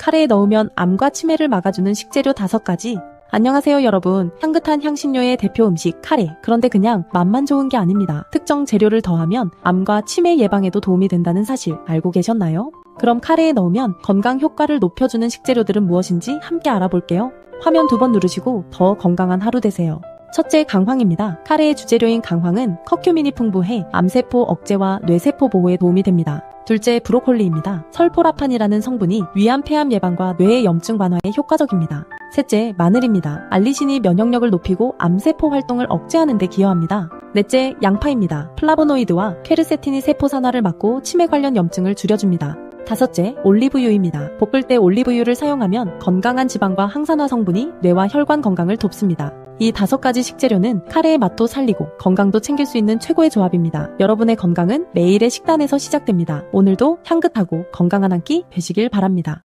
카레에 넣으면 암과 치매를 막아주는 식재료 5가지. 안녕하세요 여러분. 향긋한 향신료의 대표 음식 카레. 그런데 그냥 맛만 좋은 게 아닙니다. 특정 재료를 더하면 암과 치매 예방에도 도움이 된다는 사실 알고 계셨나요? 그럼 카레에 넣으면 건강 효과를 높여주는 식재료들은 무엇인지 함께 알아볼게요. 화면 두 번 누르시고 더 건강한 하루 되세요. 첫째 강황입니다. 카레의 주재료인 강황은 커큐민이 풍부해 암세포 억제와 뇌세포 보호에 도움이 됩니다. 둘째 브로콜리입니다. 설포라판이라는 성분이 위암 폐암 예방과 뇌의 염증 완화에 효과적입니다. 셋째 마늘입니다. 알리신이 면역력을 높이고 암세포 활동을 억제하는 데 기여합니다. 넷째 양파입니다. 플라보노이드와 퀘르세틴이 세포 산화를 막고 치매 관련 염증을 줄여줍니다. 다섯째, 올리브유입니다. 볶을 때 올리브유를 사용하면 건강한 지방과 항산화 성분이 뇌와 혈관 건강을 돕습니다. 이 다섯 가지 식재료는 카레의 맛도 살리고 건강도 챙길 수 있는 최고의 조합입니다. 여러분의 건강은 매일의 식단에서 시작됩니다. 오늘도 향긋하고 건강한 한 끼 되시길 바랍니다.